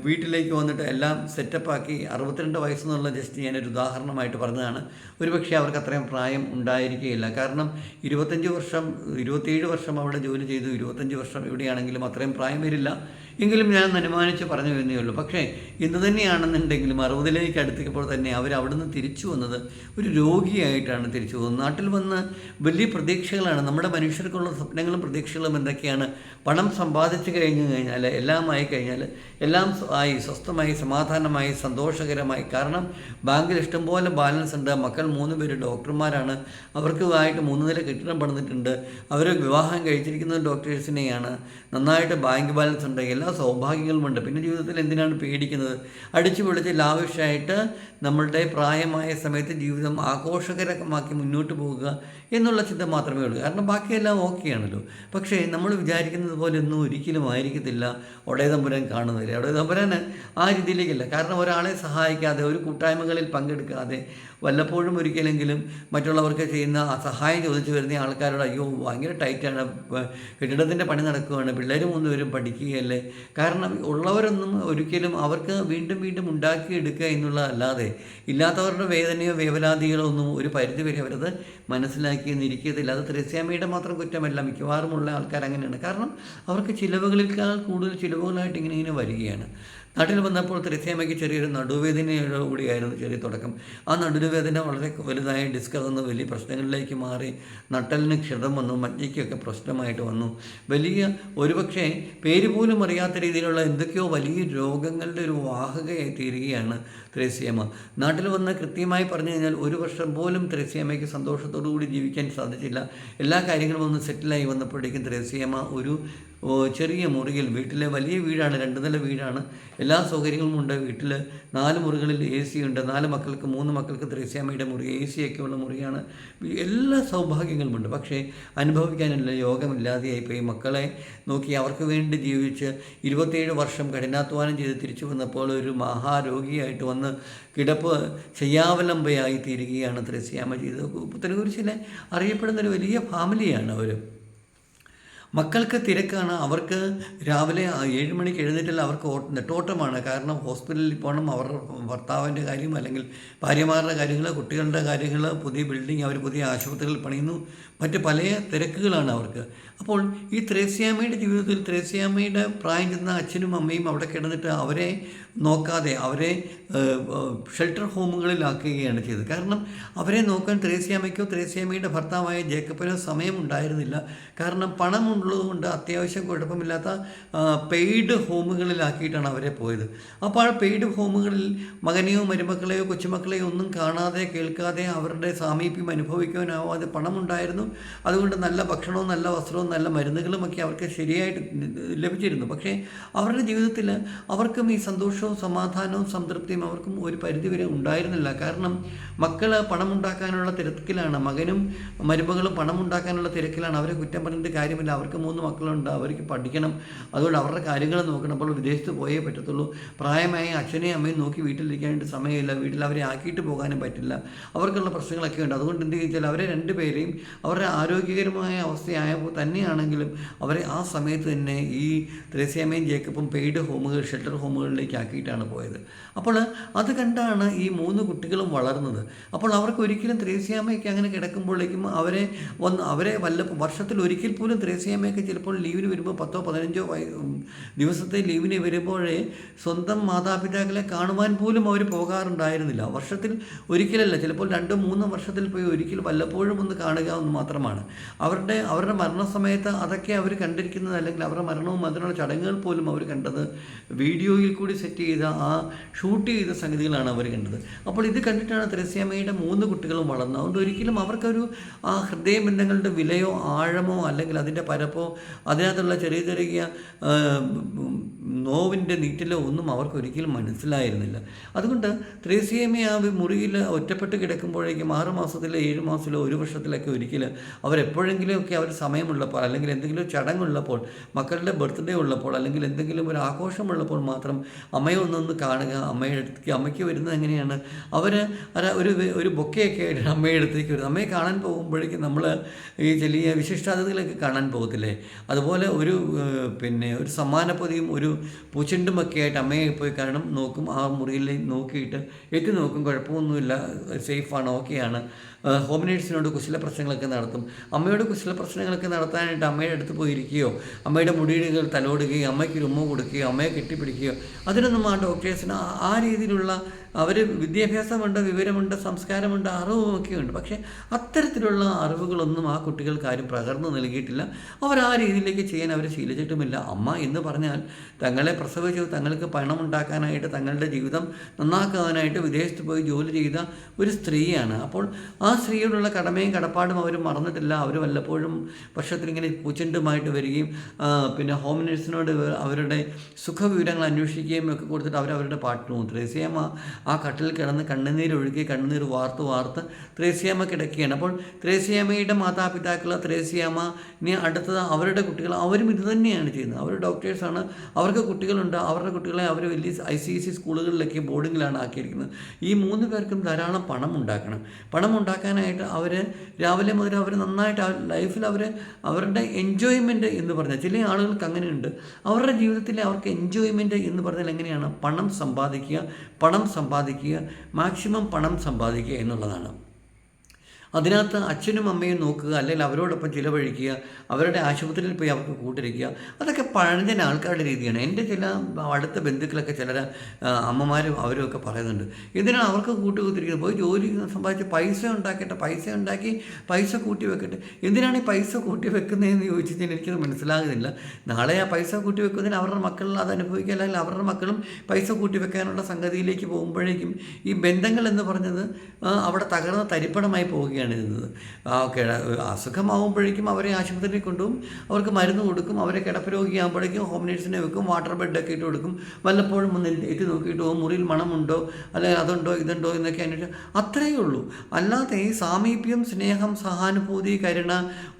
Speaker 1: വീട്ടിലേക്ക് വന്നിട്ട് എല്ലാം സെറ്റപ്പാക്കി അറുപത്തിരണ്ട് വയസ്സെന്നുള്ള ജസ്റ്റ് ഞാനൊരു ഉദാഹരണമായിട്ട് പറഞ്ഞതാണ്. ഒരുപക്ഷെ അവർക്ക് അത്രയും പ്രായം ഉണ്ടായിരിക്കുകയില്ല. കാരണം ഇരുപത്തഞ്ച് വർഷം ഇരുപത്തിയേഴ് വർഷം അവിടെ ജോലി ചെയ്തു ഇരുപത്തഞ്ച് വർഷം ഇവിടെയാണെങ്കിലും അത്രയും പ്രായം വരില്ല. എങ്കിലും ഞാൻ അനുമാനിച്ച് പറഞ്ഞു എന്നേ ഉള്ളൂ. പക്ഷേ ഇന്ന് തന്നെയാണെന്നുണ്ടെങ്കിലും അറുപതിലേക്ക് അടുത്തപ്പോൾ തന്നെ അവർ അവിടുന്ന് തിരിച്ചു വന്നത് ഒരു രോഗിയായിട്ടാണ് തിരിച്ചു പോകുന്നത് നാട്ടിൽ വന്ന് വലിയ പ്രതീക്ഷകളാണ്. നമ്മുടെ മനുഷ്യർക്കുള്ള സ്വപ്നങ്ങളും പ്രതീക്ഷകളും എന്തൊക്കെയാണ്? പണം സമ്പാദിച്ചു കഴിഞ്ഞു കഴിഞ്ഞാൽ എല്ലാം ആയി കഴിഞ്ഞാൽ എല്ലാം ആയി സ്വസ്ഥമായി സമാധാനമായി സന്തോഷകരമായി. കാരണം ബാങ്കിൽ ഇഷ്ടംപോലെ ബാലൻസ് ഉണ്ട്. മക്കൾ മൂന്ന് പേര് ഡോക്ടർമാരാണ്. അവർക്ക് ആയിട്ട് മൂന്ന് നില കെട്ടിടം പണിതിട്ടുണ്ട്. അവർ വിവാഹം കഴിച്ചിരിക്കുന്നത് ഡോക്ടേഴ്സിനെയാണ്. നന്നായിട്ട് ബാങ്ക് ബാലൻസ് ഉണ്ട്. എല്ലാ സൗഭാഗ്യങ്ങളുമുണ്ട്. പിന്നെ ജീവിതത്തിൽ എന്തിനാണ് പേടിക്കുന്നത്? അടിച്ചു പൊളിച്ച് ലാവിഷായിട്ട് നമ്മളുടെ പ്രായമായ സമയത്ത് ജീവിതം ആഘോഷകരമാക്കി മുന്നോട്ട് പോകുക എന്നുള്ള ചിന്ത മാത്രമേ ഉള്ളൂ. കാരണം ബാക്കിയെല്ലാം ഓക്കെയാണല്ലോ. പക്ഷേ നമ്മൾ വിചാരിക്കുന്നത് പോലെ ഒന്നും ഒരിക്കലും ആയിരിക്കത്തില്ല ഒടയതമ്പുരാൻ കാണുന്നില്ല ഒടയതമ്പുരാൻ ആ രീതിയിലേക്കല്ല. കാരണം ഒരാളെ സഹായിക്കാതെ ഒരു കൂട്ടായ്മകളിൽ പങ്കെടുക്കാതെ വല്ലപ്പോഴും ഒരിക്കലെങ്കിലും മറ്റുള്ളവർക്ക് ചെയ്യുന്ന സഹായം ചോദിച്ചു വരുന്ന ആൾക്കാരോട് അയ്യോ ഭയങ്കര ടൈറ്റാണ്. കെട്ടിടത്തിന്റെ പണി നടക്കുകയാണ് പിള്ളേർ മൂന്നുപേരും പഠിക്കുകയല്ലേ? കാരണം ഉള്ളവരൊന്നും ഒരിക്കലും അവർക്ക് വീണ്ടും വീണ്ടും ഉണ്ടാക്കിയെടുക്കുക എന്നുള്ളതല്ലാതെ ഇല്ലാത്തവരുടെ വേദനയോ വേവലാതികളോ ഒന്നും ഒരു പരിധിവരെ അവരത് മനസ്സിലാക്കിയെന്നിരിക്കത്തില്ല അത് ത്രിസ്യാമിയുടെ മാത്രം കുറ്റമല്ല. മിക്കവാറുമുള്ള ആൾക്കാർ അങ്ങനെയാണ് കാരണം അവർക്ക് ചിലവുകളേക്കാൾ കൂടുതൽ ചിലവുകളായിട്ട് ഇങ്ങനെ ഇങ്ങനെ വരികയാണ്. നാട്ടിൽ വന്നപ്പോൾ ത്രസ്യാമയ്ക്ക് ചെറിയൊരു നടുവേദനയോട് കൂടിയായിരുന്നു ചെറിയ തുടക്കം. ആ നടുവേദന വളരെ വലുതായി ഡിസ്ക് അകന്ന് വലിയ പ്രശ്നങ്ങളിലേക്ക് മാറി നട്ടലിന് ക്ഷതം വന്നു മജ്ജയ്ക്കൊക്കെ പ്രശ്നമായിട്ട് വന്നു. വലിയ ഒരുപക്ഷെ പേര് പോലും അറിയാത്ത രീതിയിലുള്ള എന്തൊക്കെയോ വലിയ രോഗങ്ങളുടെ ഒരു വാഹകയായി തീരുകയാണ് ത്രേസ്യമ നാട്ടിൽ വന്ന് കൃത്യമായി പറഞ്ഞു കഴിഞ്ഞാൽ ഒരു വർഷം പോലും ത്രേസ്യമയ്ക്ക് സന്തോഷത്തോടു കൂടി ജീവിക്കാൻ സാധിച്ചില്ല. എല്ലാ കാര്യങ്ങളും ഒന്ന് സെറ്റിലായി വന്നപ്പോഴേക്കും ത്രേസ്യമ ഒരു ചെറിയ മുറിയിൽ വീട്ടിലെ വലിയ വീടാണ് രണ്ട് നില വീടാണ്. എല്ലാ സൗകര്യങ്ങളും ഉണ്ട്. വീട്ടിൽ നാല് മുറികളിൽ എ സി ഉണ്ട്. നാല് മക്കൾക്ക് മൂന്ന് മക്കൾക്ക് ത്രേസ്യാമ്മയുടെ മുറി എ സി ഒക്കെ ഉള്ള മുറിയാണ്. എല്ലാ സൗഭാഗ്യങ്ങളും ഉണ്ട്. പക്ഷേ അനുഭവിക്കാനുള്ള യോഗമില്ലാതെയായിപ്പോയി. മക്കളെ നോക്കി അവർക്ക് വേണ്ടി ജീവിച്ച് ഇരുപത്തേഴ് വർഷം കഠിനാധ്വാനം ചെയ്ത് തിരിച്ചു വന്നപ്പോൾ ഒരു മഹാരോഗിയായിട്ട് വന്ന് കിടപ്പ് ചെയ്യാവലംബയായി തീരുകയാണ് ത്രേസ്യാമ്മ ചെയ്തത്. പുത്തനകുരിശിലെ അറിയപ്പെടുന്ന ഒരു വലിയ ഫാമിലിയാണ് അവർ മക്കൾക്ക് തിരക്കാണ്. അവർക്ക് രാവിലെ ഏഴ് മണിക്ക് എഴുന്നേറ്റില്ല അവർക്ക് നെട്ടോട്ടമാണ്. കാരണം ഹോസ്പിറ്റലിൽ പോകണം. അവർ ഭർത്താവിന്റെ കാര്യം അല്ലെങ്കിൽ ഭാര്യമാരുടെ കാര്യങ്ങൾ കുട്ടികളുടെ കാര്യങ്ങൾ പുതിയ ബിൽഡിംഗ് അവർ പുതിയ ആശുപത്രികൾ പണിയുന്നു. മറ്റ് പല തിരക്കുകളാണ് അവർക്ക്. അപ്പോൾ ഈ ത്രേസ്യാമ്മയുടെ ജീവിതത്തിൽ ത്രേസ്യാമ്മയുടെ പ്രായം ചെന്ന അച്ഛനും അമ്മയും അവിടെ കിടന്നിട്ട് അവരെ നോക്കാതെ അവരെ ഷെൽട്ടർ ഹോമുകളിലാക്കുകയാണ് ചെയ്തത്. കാരണം അവരെ നോക്കാൻ ത്രേസ്യാമ്മയ്ക്കോ ത്രേസ്യാമ്മയുടെ ഭർത്താവായ ജേക്കബിനോ സമയമുണ്ടായിരുന്നില്ല. കാരണം പണമുള്ളതുകൊണ്ട് അത്യാവശ്യം കുഴപ്പമില്ലാത്ത പെയ്ഡ് ഹോമുകളിലാക്കിയിട്ടാണ് അവരെ പോയത്. അപ്പോൾ ആ പെയ്ഡ് ഹോമുകളിൽ മകനെയോ മരുമക്കളെയോ കൊച്ചുമക്കളെയോ ഒന്നും കാണാതെ കേൾക്കാതെ അവരുടെ സാമീപ്യം അനുഭവിക്കാനാവാതെ പണമുണ്ടായിരുന്നു. അതുകൊണ്ട് നല്ല ഭക്ഷണവും നല്ല വസ്ത്രവും നല്ല മരുന്നുകളും ഒക്കെ അവർക്ക് ശരിയായിട്ട് ലഭിച്ചിരുന്നു. പക്ഷേ അവരുടെ ജീവിതത്തിൽ അവർക്കും ഈ സന്തോഷവും സമാധാനവും സംതൃപ്തിയും അവർക്കും ഒരു പരിധിവരെ ഉണ്ടായിരുന്നില്ല. കാരണം മക്കൾ പണമുണ്ടാക്കാനുള്ള തിരക്കിലാണ്. മകനും മരുമകളും പണമുണ്ടാക്കാനുള്ള തിരക്കിലാണ്. അവരെ കുറ്റം പറഞ്ഞിട്ട് കാര്യമില്ല. അവർക്ക് മൂന്ന് മക്കളുണ്ട്. അവർക്ക് പഠിക്കണം. അതുകൊണ്ട് അവരുടെ കാര്യങ്ങൾ നോക്കണം. അപ്പോൾ വിദേശത്ത് പോയേ പറ്റത്തുള്ളൂ. പ്രായമായ അച്ഛനെയും അമ്മയും നോക്കി വീട്ടിലിരിക്കാനായിട്ട് സമയമില്ല. വീട്ടിൽ അവരെ ആക്കിയിട്ട് പോകാനും പറ്റില്ല. അവർക്കുള്ള പ്രശ്നങ്ങളൊക്കെ ഉണ്ട്. അതുകൊണ്ട് എന്ത് ചോദിച്ചാൽ അവരെ രണ്ടുപേരെയും അവരുടെ ആരോഗ്യകരമായ അവസ്ഥയായപ്പോൾ തന്നെയാണെങ്കിലും അവരെ ആ സമയത്ത് തന്നെ ഈ ത്രേസ്യാമയും ജേക്കബും പെയ്ഡ് ഹോമുകൾ ഷെൽട്ടർ ഹോമുകളിലേക്ക് ആക്കിയിട്ടാണ് പോയത്. അപ്പോൾ അത് കണ്ടാണ് ഈ മൂന്ന് കുട്ടികളും വളർന്നത്. അപ്പോൾ അവർക്ക് ഒരിക്കലും ത്രേസ്യാമയൊക്കെ അങ്ങനെ കിടക്കുമ്പോഴേക്കും അവരെ വന്ന് അവരെ വല്ല വർഷത്തിൽ ഒരിക്കൽ പോലും ത്രേസ്യാമയൊക്കെ ചിലപ്പോൾ ലീവിന് വരുമ്പോൾ പത്തോ പതിനഞ്ചോ ദിവസത്തെ ലീവിന് വരുമ്പോഴേ സ്വന്തം മാതാപിതാക്കളെ കാണുവാൻ പോലും അവർ പോകാറുണ്ടായിരുന്നില്ല. വർഷത്തിൽ ഒരിക്കലല്ല ചിലപ്പോൾ രണ്ടോ മൂന്നോ വർഷത്തിൽ പോയി ഒരിക്കൽ വല്ലപ്പോഴും ഒന്ന് കാണുക എന്ന് മാത്രമാണ്. അവരുടെ അവരുടെ മരണസമയത്ത് അതൊക്കെ അവർ കണ്ടിരിക്കുന്നത് അല്ലെങ്കിൽ അവരുടെ മരണവും അതിനുള്ള ചടങ്ങുകൾ പോലും അവർ കണ്ടത് വീഡിയോയിൽ കൂടി സെറ്റ് ചെയ്ത ആ ഷൂട്ട് ചെയ്ത സംഗതികളാണ് അവർ കണ്ടത്. അപ്പോൾ ഇത് കണ്ടിട്ടാണ് ത്രസ്യാമ്മയുടെ മൂന്ന് കുട്ടികളും വളർന്നത്. അതുകൊണ്ട് ഒരിക്കലും അവർക്കൊരു ആ ഹൃദയബന്ധങ്ങളുടെ വിലയോ ആഴമോ അല്ലെങ്കിൽ അതിന്റെ പരപ്പോ അതിനകത്തുള്ള ചെറിയ ചെറിയ നോവിന്റെ നീറ്റിലോ ഒന്നും അവർക്ക് ഒരിക്കലും മനസ്സിലായിരുന്നില്ല. അതുകൊണ്ട് ത്രേസിയമ്മ ആ മുറിയിൽ ഒറ്റപ്പെട്ട് കിടക്കുമ്പോഴേക്കും ആറ് മാസത്തിലോ ഏഴ് മാസത്തിലോ ഒരു വർഷത്തിലൊക്കെ ഒരിക്കൽ അവരെപ്പോഴെങ്കിലുമൊക്കെ അവർ സമയമുള്ളപ്പോൾ അല്ലെങ്കിൽ എന്തെങ്കിലും ചടങ്ങുള്ളപ്പോൾ മക്കളുടെ ബർത്ത്ഡേ ഉള്ളപ്പോൾ അല്ലെങ്കിൽ എന്തെങ്കിലും ഒരു ആഘോഷമുള്ളപ്പോൾ മാത്രം അമ്മയെ ഒന്നൊന്ന് കാണുക അമ്മയുടെ അടുത്തേക്ക് അമ്മയ്ക്ക് വരുന്നത് എങ്ങനെയാണ്? അവർ ഒരു ഒരു ബൊക്കെയൊക്കെ ആയിട്ട് അമ്മയുടെ അടുത്തേക്ക് വരുന്നത്. അമ്മയെ കാണാൻ പോകുമ്പോഴേക്കും നമ്മൾ ഈ ചെറിയ വിശിഷ്ടാതിഥികളൊക്കെ കാണാൻ പോകത്തില്ലേ? അതുപോലെ ഒരു പിന്നെ ഒരു സമ്മാനപ്പൊതിയും ഒരു പൂച്ചെണ്ടുമൊക്കെ ആയിട്ട് അമ്മയെ പോയി കാരണം നോക്കും. ആ മുറിയിൽ നോക്കിയിട്ട് എത്തി നോക്കും. കുഴപ്പമൊന്നുമില്ല. സേഫാണ്. ഓക്കെയാണ്. ഹോം നേഴ്സിനോട് കുശല പ്രശ്നങ്ങളൊക്കെ നടത്തും. അമ്മയോട് കുശല പ്രശ്നങ്ങളൊക്കെ നടത്താനായിട്ട് അമ്മയുടെ അടുത്ത് പോയിരിക്കുകയോ അമ്മയുടെ മുടിയിടുകൾ തലോടുകയോ അമ്മയ്ക്ക് ഉമ്മ കൊടുക്കുകയോ അമ്മയെ കെട്ടിപ്പിടിക്കുകയോ അതിനൊന്നും ആ ഡോക്ടേഴ്സിന് ആ രീതിയിലുള്ള അവർ വിദ്യാഭ്യാസമുണ്ട് വിവരമുണ്ട് സംസ്കാരമുണ്ട് അറിവുമൊക്കെ ഉണ്ട്. പക്ഷേ അത്തരത്തിലുള്ള അറിവുകളൊന്നും ആ കുട്ടികൾക്ക് ആരും പകർന്നു നൽകിയിട്ടില്ല. അവർ ആ രീതിയിലേക്ക് ചെയ്യാൻ അവർ ശീലിച്ചിട്ടുമില്ല. അമ്മ എന്ന് പറഞ്ഞാൽ തങ്ങളെ പ്രസവിച്ചു തങ്ങൾക്ക് പണം ഉണ്ടാക്കാനായിട്ട് തങ്ങളുടെ ജീവിതം നന്നാക്കാനായിട്ട് വിദേശത്ത് പോയി ജോലി ചെയ്ത ഒരു സ്ത്രീയാണ്. അപ്പോൾ ആ സ്ത്രീയോടുള്ള കടമയും കടപ്പാടും അവർ മറന്നിട്ടില്ല. അവർ വല്ലപ്പോഴും പക്ഷത്തിൽ ഇങ്ങനെ പൂച്ചെണ്ടുമായിട്ട് വരികയും പിന്നെ ഹോം നഴ്സിനോട് അവരുടെ സുഖവിവരങ്ങൾ അന്വേഷിക്കുകയും ഒക്കെ കൊടുത്തിട്ട് അവർ പാട്ടിന് പോകും. ത്രേസ്യാമ്മ ആ കട്ടിൽ കിടന്ന് കണ്ണുനീരൊഴുകി കണ്ണുനീർ വാർത്ത് വാർത്ത് ത്രേസ്യാമ്മ കിടക്കുകയാണ്. അപ്പോൾ ത്രേസ്യാമ്മയുടെ മാതാപിതാക്കൾ ഇനി അടുത്തത് അവരുടെ കുട്ടികൾ അവരും ഇത് തന്നെയാണ് ചെയ്യുന്നത്. അവർ ഡോക്ടേഴ്സാണ് അവർക്ക് കുട്ടികളുണ്ട്. അവരുടെ കുട്ടികളെ അവർ വലിയ ഐ സി സി സ്കൂളുകളിലൊക്കെ ബോർഡിങ്ങിലാണ് ആക്കിയിരിക്കുന്നത്. ഈ മൂന്ന് പേർക്കും ധാരാളം പണം ഉണ്ടാക്കണം. പണം ഉണ്ടാക്കാനായിട്ട് അവർ രാവിലെ മുതൽ അവർ നന്നായിട്ട് ലൈഫിൽ അവർ അവരുടെ എൻജോയ്മെന്റ് എന്ന് പറഞ്ഞാൽ ചില ആളുകൾക്ക് അങ്ങനെയുണ്ട്. അവരുടെ ജീവിതത്തിൽ അവർക്ക് എൻജോയ്മെന്റ് എന്ന് പറഞ്ഞാൽ എങ്ങനെയാണ്? പണം സമ്പാദിക്കുക പണം സമ്പാദിക്കുക മാക്സിമം പണം സമ്പാദിക്കുക എന്നുള്ളതാണ്. അതിനകത്ത് അച്ഛനും അമ്മയും നോക്കുക അല്ലെങ്കിൽ അവരോടൊപ്പം ചിലവഴിക്കുക അവരുടെ ആശുപത്രിയിൽ പോയി അവർക്ക് കൂട്ടിരിക്കുക അതൊക്കെ പഴഞ്ഞ ആൾക്കാരുടെ രീതിയാണ്. എന്റെ ചില അടുത്ത ബന്ധുക്കളൊക്കെ ചിലർ അമ്മമാരും അവരും ഒക്കെ പറയുന്നുണ്ട് ഇതിനാണ് അവർക്ക് കൂട്ടുകുത്തിരിക്കുന്നത് പോയി ജോലി സമ്പാദിച്ച് പൈസ ഉണ്ടാക്കട്ടെ പൈസ ഉണ്ടാക്കി പൈസ കൂട്ടി വെക്കട്ടെ. എന്തിനാണ് ഈ പൈസ കൂട്ടി വെക്കുന്നതെന്ന് ചോദിച്ചു കഴിഞ്ഞാൽ എനിക്കത് മനസ്സിലാകുന്നില്ല. നാളെ ആ പൈസ കൂട്ടി വെക്കുന്നതിന് അവരുടെ മക്കൾ അത് അനുഭവിക്കുക അല്ലെങ്കിൽ അവരുടെ മക്കളും പൈസ കൂട്ടി വെക്കാനുള്ള സംഗതിയിലേക്ക് പോകുമ്പോഴേക്കും ഈ ബന്ധങ്ങൾ എന്ന് പറഞ്ഞത് അവിടെ തകർന്ന തരിപ്പണമായി പോവുകയാണ്. ഇരുന്നത്. ആ കിട അസുഖമാകുമ്പോഴേക്കും അവരെ ആശുപത്രിയിൽ കൊണ്ടുപോകും. അവർക്ക് മരുന്ന് കൊടുക്കും. അവരെ കിടപ്പ് രോഗിയാകുമ്പോഴേക്കും ഹോം നേഴ്സിനെ വെക്കും. വാട്ടർ ബെഡൊക്കെ ഇട്ട് കൊടുക്കും. വല്ലപ്പോഴും ഒന്ന് എത്തി നോക്കിയിട്ട് പോകും മുറിയിൽ മണമുണ്ടോ അല്ലെങ്കിൽ അതുണ്ടോ ഇതുണ്ടോ എന്നൊക്കെ അന്വേഷിച്ചു അത്രയേ ഉള്ളൂ. അല്ലാതെ ഈ സാമീപ്യം സ്നേഹം സഹാനുഭൂതി കരുണ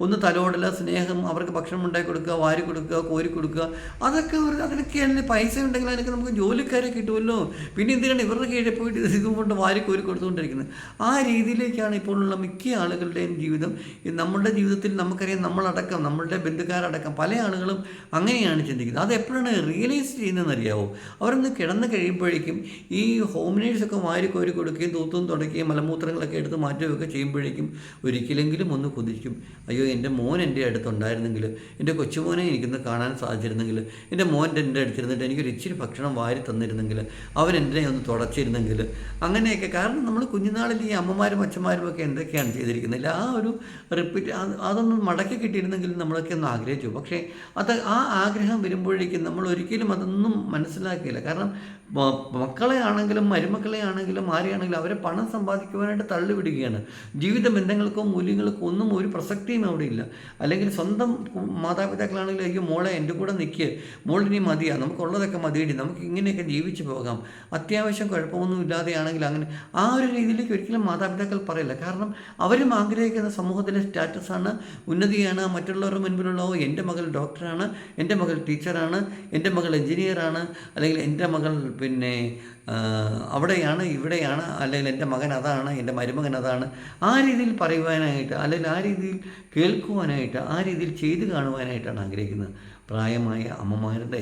Speaker 1: ഒന്ന് തലോടല സ്നേഹം അവർക്ക് ഭക്ഷണം ഉണ്ടാക്കി കൊടുക്കുക വാരി കൊടുക്കുക കോരി കൊടുക്കുക അതൊക്കെ ഒരു അതിനൊക്കെയല്ലേ പൈസ ഉണ്ടെങ്കിൽ അതിനൊക്കെ നമുക്ക് ജോലിക്കാരെ കിട്ടുമല്ലോ. പിന്നെ എന്തിനാണ് ഇവരുടെ കീഴിൽ പോയിട്ട് ഇതും കൊണ്ട് വാരി കോരി കൊടുത്തുകൊണ്ടിരിക്കുന്നത്? ആ രീതിയിലേക്കാണ് ഇപ്പോഴുള്ള മിക്ക ആളുകളുടെയും ജീവിതം ഈ നമ്മുടെ ജീവിതത്തിൽ നമുക്കറിയാം നമ്മളടക്കം നമ്മളുടെ ബന്ധുക്കാരടക്കം പല ആളുകളും അങ്ങനെയാണ് ചിന്തിക്കുന്നത്. അത് എപ്പോഴാണ് റിയലൈസ് ചെയ്യുന്നതെന്ന് അറിയാവോ അവരൊന്ന് കിടന്ന് കഴിയുമ്പോഴേക്കും ഈ ഹോം നേഴ്സൊക്കെ വാരി കോരി കൊടുക്കുകയും തൂത്തും തുടക്കുകയും മലമൂത്രങ്ങളൊക്കെ എടുത്ത് മാറ്റുകയൊക്കെ ചെയ്യുമ്പോഴേക്കും ഒരിക്കലെങ്കിലും ഒന്ന് കുതിക്കും. അയ്യോ എന്റെ മോൻ എന്റെ അടുത്തുണ്ടായിരുന്നെങ്കിൽ എന്റെ കൊച്ചുമോനെ എനിക്കൊന്ന് കാണാൻ സാധിച്ചിരുന്നെങ്കിൽ എന്റെ മോൻ എന്റെ അടുത്തിരുന്നിട്ട് എനിക്കൊരു ഇച്ചിരി ഭക്ഷണം വാരി തന്നിരുന്നെങ്കിൽ അവൻ എന്നെ ഒന്ന് തുടച്ചിരുന്നെങ്കിൽ അങ്ങനെയൊക്കെ. കാരണം നമ്മൾ കുഞ്ഞുനാളിൽ ഈ അമ്മമാരും അച്ഛന്മാരും ഒക്കെ എന്തൊക്കെയാണ് ചെയ്തിരിക്കുന്നത്. ആ ഒരു റിപ്പീറ്റ് അതൊന്നും മടക്കി കിട്ടിയിരുന്നെങ്കിൽ നമ്മളൊക്കെ ഒന്ന് ആഗ്രഹിച്ചു. പക്ഷേ അത് ആ ആഗ്രഹം വരുമ്പോഴേക്കും നമ്മൾ ഒരിക്കലും അതൊന്നും മനസ്സിലാക്കിയില്ല. കാരണം മക്കളെ ആണെങ്കിലും മരുമക്കളെ ആണെങ്കിലും ആരെയാണെങ്കിലും അവരെ പണം സമ്പാദിക്കുവാനായിട്ട് തള്ളിവിടുകയാണ്. ജീവിത ബന്ധങ്ങൾക്കോ മൂല്യങ്ങൾക്കോ ഒന്നും ഒരു പ്രസക്തിയും അവിടെ ഇല്ല. അല്ലെങ്കിൽ സ്വന്തം മാതാപിതാക്കളാണെങ്കിലും അയ്യോ മോളെ എന്റെ കൂടെ നിൽക്കുക മോളിനി മതിയാ. നമുക്കുള്ളതൊക്കെ മതിയടി. നമുക്ക് ഇങ്ങനെയൊക്കെ ജീവിച്ചു പോകാം. അത്യാവശ്യം കുഴപ്പമൊന്നും ഇല്ലാതെയാണെങ്കിൽ അങ്ങനെ ആ ഒരു രീതിയിലേക്ക് ഒരിക്കലും മാതാപിതാക്കൾ പറയില്ല. കാരണം അവരും ആഗ്രഹിക്കുന്ന സമൂഹത്തിലെ സ്റ്റാറ്റസാണ് ഉന്നതിയാണ്. മറ്റുള്ളവരുടെ മുൻപിലുള്ള എന്റെ മകൾ ഡോക്ടറാണ്. എന്റെ മകൾ ടീച്ചറാണ്. എന്റെ മകൾ എഞ്ചിനീയറാണ് അല്ലെങ്കിൽ എന്റെ മകൾ പിന്നെ അവിടെയാണ് ഇവിടെയാണ് അല്ലെങ്കിൽ എന്റെ മകൻ അതാണ് എന്റെ മരുമകൻ അതാണ് ആ രീതിയിൽ പറയുവാനായിട്ട് അല്ലെങ്കിൽ ആ രീതിയിൽ കേൾക്കുവാനായിട്ട് ആ രീതിയിൽ ചെയ്തു കാണുവാനായിട്ടാണ് ആഗ്രഹിക്കുന്നത്. പ്രായമായ അമ്മമാരുടെ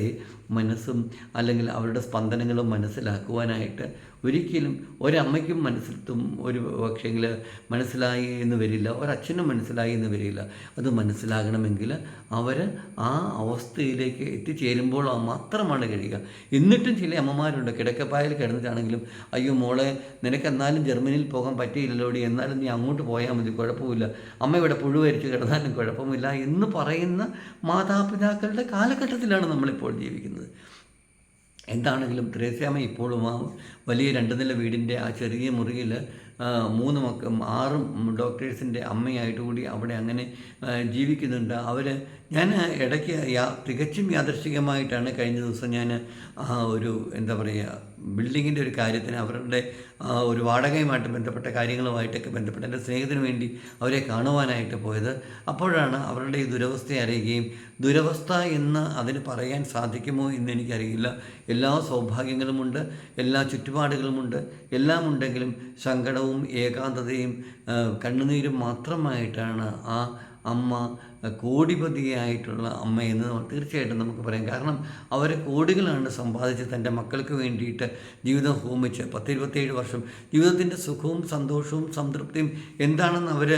Speaker 1: മനസ്സും അല്ലെങ്കിൽ അവരുടെ സ്പന്ദനങ്ങളും മനസ്സിലാക്കുവാനായിട്ട് ഒരിക്കലും ഒരമ്മയ്ക്കും മനസ്സിലെത്തും ഒരു പക്ഷേങ്കിൽ മനസ്സിലായി എന്ന് വരില്ല ഒരച്ഛനും മനസ്സിലായി എന്ന് വരില്ല. അത് മനസ്സിലാകണമെങ്കിൽ അവർ ആ അവസ്ഥയിലേക്ക് എത്തിച്ചേരുമ്പോൾ മാത്രമാണ് കഴിയുക. എന്നിട്ടും ചില അമ്മമാരുണ്ട് കിടക്കപ്പായൽ കിടന്നിട്ടാണെങ്കിലും അയ്യോ മോളെ നിനക്ക് എന്നാലും ജർമ്മനിയിൽ പോകാൻ പറ്റിയില്ലല്ലോടി എന്നാലും നീ അങ്ങോട്ട് പോയാൽ മതി കുഴപ്പമില്ല. അമ്മ ഇവിടെ പുഴുവരിച്ച് കിടന്നാലും കുഴപ്പമില്ല എന്ന് പറയുന്ന മാതാപിതാക്കളുടെ കാലഘട്ടത്തിലാണ് നമ്മളിപ്പോൾ ജീവിക്കുന്നത്. എന്താണെങ്കിലും ത്രേസ്യാമ്മ ഇപ്പോഴും ആ വലിയ രണ്ട് നില വീടിന്റെ ആ ചെറിയ മുറിയിൽ മൂന്ന് മക്ക ആറും ഡോക്ടേഴ്സിന്റെ അമ്മയായിട്ട് കൂടി അവിടെ അങ്ങനെ ജീവിക്കുന്നുണ്ട്. അവർ ഞാൻ ഇടയ്ക്ക് തികച്ചും യാദർശികമായിട്ടാണ് കഴിഞ്ഞ ദിവസം ഞാൻ ഒരു എന്താ പറയുക ബിൽഡിങ്ങിന്റെ ഒരു കാര്യത്തിന് അവരുടെ ഒരു വാടകയുമായിട്ട് ബന്ധപ്പെട്ട കാര്യങ്ങളുമായിട്ടൊക്കെ ബന്ധപ്പെട്ട് എന്റെ സ്നേഹത്തിന് വേണ്ടി അവരെ കാണുവാനായിട്ട് പോയത്. അപ്പോഴാണ് അവരുടെ ഈ ദുരവസ്ഥയെ അറിയുകയും ദുരവസ്ഥ എന്ന് അതിന് പറയാൻ സാധിക്കുമോ എന്ന് എനിക്കറിയില്ല. എല്ലാ സൗഭാഗ്യങ്ങളുമുണ്ട് എല്ലാ ചുറ്റുപാടുകളുമുണ്ട് എല്ലാം ഉണ്ടെങ്കിലും സങ്കടവും ഏകാന്തതയും കണ്ണുനീരും മാത്രമായിട്ടാണ് ആ അമ്മ കോടിപതിയായിട്ടുള്ള അമ്മയെന്ന് തീർച്ചയായിട്ടും നമുക്ക് പറയാം. കാരണം അവർ കോടികളാണ് സമ്പാദിച്ച് തന്റെ മക്കൾക്ക് വേണ്ടിയിട്ട് ജീവിതം ഹോമിച്ച് പത്തിരുപത്തേഴ് വർഷം ജീവിതത്തിന്റെ സുഖവും സന്തോഷവും സംതൃപ്തിയും എന്താണെന്ന് അവർ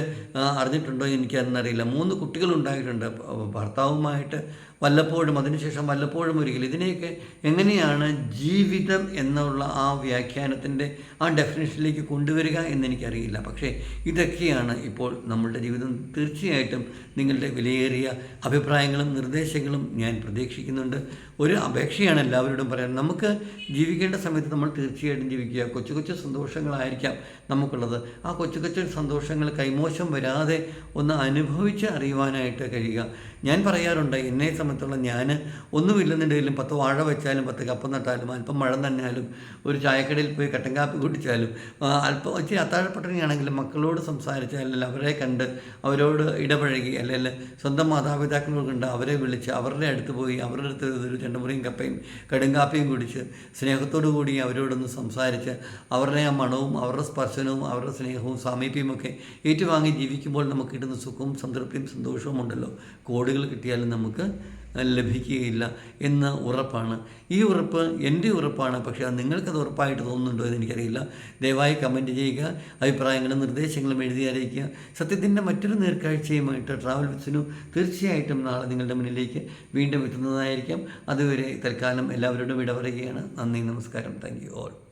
Speaker 1: അറിഞ്ഞിട്ടുണ്ടോ എനിക്കതെന്നറിയില്ല മൂന്ന് കുട്ടികളുണ്ടായിട്ടുണ്ട്. ഭർത്താവുമായിട്ട് വല്ലപ്പോഴും അതിനുശേഷം വല്ലപ്പോഴും ഒരിക്കലും ഇതിനെയൊക്കെ എങ്ങനെയാണ് ജീവിതം എന്നുള്ള ആ വ്യാഖ്യാനത്തിന്റെ ആ ഡെഫിനേഷനിലേക്ക് കൊണ്ടുവരിക എന്നെനിക്കറിയില്ല പക്ഷേ ഇതൊക്കെയാണ് ഇപ്പോൾ നമ്മളുടെ ജീവിതം. തീർച്ചയായിട്ടും നിങ്ങളുടെ വിലയേറിയ അഭിപ്രായങ്ങളും നിർദ്ദേശങ്ങളും ഞാൻ പ്രതീക്ഷിക്കുന്നുണ്ട്. ഒരു അപേക്ഷയാണ് എല്ലാവരോടും പറയാൻ. നമുക്ക് ജീവിക്കേണ്ട സമയത്ത് നമ്മൾ തീർച്ചയായിട്ടും ജീവിക്കുക. കൊച്ചു കൊച്ചു സന്തോഷങ്ങളായിരിക്കാം നമുക്കുള്ളത്. ആ കൊച്ചു കൊച്ചു സന്തോഷങ്ങൾ കൈമോശം വരാതെ ഒന്ന് അനുഭവിച്ച് അറിയുവാനായിട്ട് കഴിയുക. ഞാൻ പറയാറുണ്ട് എന്നെ സംബന്ധിച്ചോളം ഞാൻ ഒന്നുമില്ലെന്നുണ്ടെങ്കിലും പത്ത് വാഴ വെച്ചാലും പത്ത് കപ്പ നട്ടാലും അല്പം മഴ നനഞ്ഞാലും ഒരു ചായക്കടയിൽ പോയി കട്ടൻ കാപ്പി കുടിച്ചാലും അല്പം ഇച്ചിരി അത്താഴപ്പട്ടണിയാണെങ്കിലും മക്കളോട് സംസാരിച്ചാൽ അല്ലെങ്കിൽ അവരെ കണ്ട് അവരോട് ഇടപഴകി അല്ലെങ്കിൽ സ്വന്തം മാതാപിതാക്കളോട് കണ്ട് അവരെ വിളിച്ച് അവരുടെ അടുത്ത് പോയി അവരുടെ അടുത്ത് ഒരു ചെണ്ടമുറിയും കപ്പയും കടുങ്കാപ്പിയും കുടിച്ച് സ്നേഹത്തോടു കൂടി അവരോടൊന്ന് സംസാരിച്ച് അവരുടെ ആ മണവും അവരുടെ സ്പർശനവും അവരുടെ സ്നേഹവും സാമീപ്യവും ഒക്കെ ഏറ്റുവാങ്ങി ജീവിക്കുമ്പോൾ നമുക്ക് കിട്ടുന്ന സുഖവും സംതൃപ്തിയും സന്തോഷവും ഉണ്ടല്ലോ. കോടികൾ കിട്ടിയാലും നമുക്ക് ലഭിക്കുകയില്ല എന്ന ഉറപ്പാണ്. ഈ ഉറപ്പ് എന്റെ ഉറപ്പാണ്. പക്ഷേ അത് നിങ്ങൾക്കത് ഉറപ്പായിട്ട് തോന്നുന്നുണ്ടോ എന്ന് എനിക്കറിയില്ല. ദയവായി കമന്റ് ചെയ്യുക അഭിപ്രായങ്ങളും നിർദ്ദേശങ്ങളും എഴുതി അറിയിക്കുക. സത്യത്തിന്റെ മറ്റൊരു നേർക്കാഴ്ചയുമായിട്ട് ട്രാവൽ വിത്സിനു തീർച്ചയായിട്ടും നാളെ നിങ്ങളുടെ മുന്നിലേക്ക് വീണ്ടും എത്തുന്നതായിരിക്കാം. അതുവരെ തൽക്കാലം എല്ലാവരോടും ഇടപെടുകയാണ്. നന്ദി നമസ്കാരം. Thank you all.